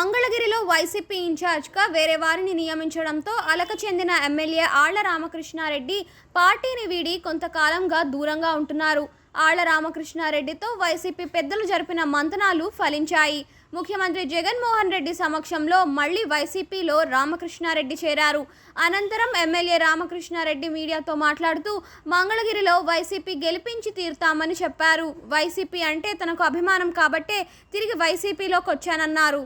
మంగళగిరిలో వైసీపీ ఇన్ఛార్జ్గా వేరే వారిని నియమించడంతో అలక చెందిన ఎమ్మెల్యే ఆళ్ళ రామకృష్ణారెడ్డి పార్టీని వీడి కొంతకాలంగా దూరంగా ఉంటున్నారు. ఆళ్ళ రామకృష్ణారెడ్డితో వైసీపీ పెద్దలు జరిపిన మంతనాలు ఫలించాయి. ముఖ్యమంత్రి జగన్మోహన్ రెడ్డి సమక్షంలో మళ్ళీ వైసీపీలో రామకృష్ణారెడ్డి చేరారు. అనంతరం ఎమ్మెల్యే రామకృష్ణారెడ్డి మీడియాతో మాట్లాడుతూ మంగళగిరిలో వైసీపీ గెలిపించి తీరుతామని చెప్పారు. వైసీపీ అంటే తనకు అభిమానం కాబట్టే తిరిగి వైసీపీలోకి వచ్చానన్నారు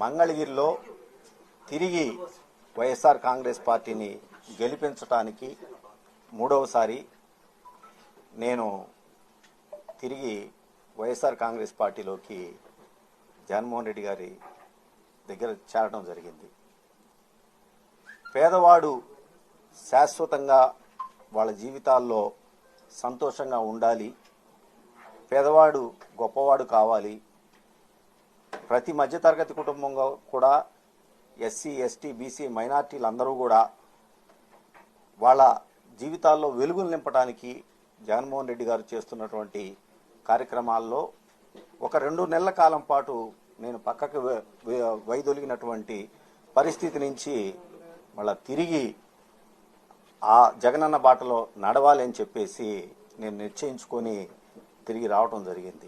మంగళగిరిలో తిరిగి వైఎస్ఆర్ కాంగ్రెస్ పార్టీని గెలిపించటానికి మూడవసారి నేను తిరిగి వైఎస్ఆర్ కాంగ్రెస్ పార్టీలోకి జగన్మోహన్ రెడ్డి గారి దగ్గర చేరడం జరిగింది. పేదవాడు శాశ్వతంగా వాళ్ళ జీవితాల్లో సంతోషంగా ఉండాలి. పేదవాడు గొప్పవాడు కావాలి. ప్రతి మధ్యతరగతి కుటుంబంగా కూడా ఎస్సీ ఎస్టీ బీసీ మైనార్టీలు అందరూ కూడా వాళ్ళ జీవితాల్లో వెలుగులు నింపడానికి జగన్మోహన్ రెడ్డి గారు చేస్తున్నటువంటి కార్యక్రమాల్లో ఒక రెండు నెలల కాలం పాటు నేను పక్కకు వైదొలిగినటువంటి పరిస్థితి నుంచి మళ్ళా తిరిగి ఆ జగనన్న బాటలో నడవాలి అని చెప్పేసి నేను నిశ్చయించుకొని తిరిగి రావటం జరిగింది.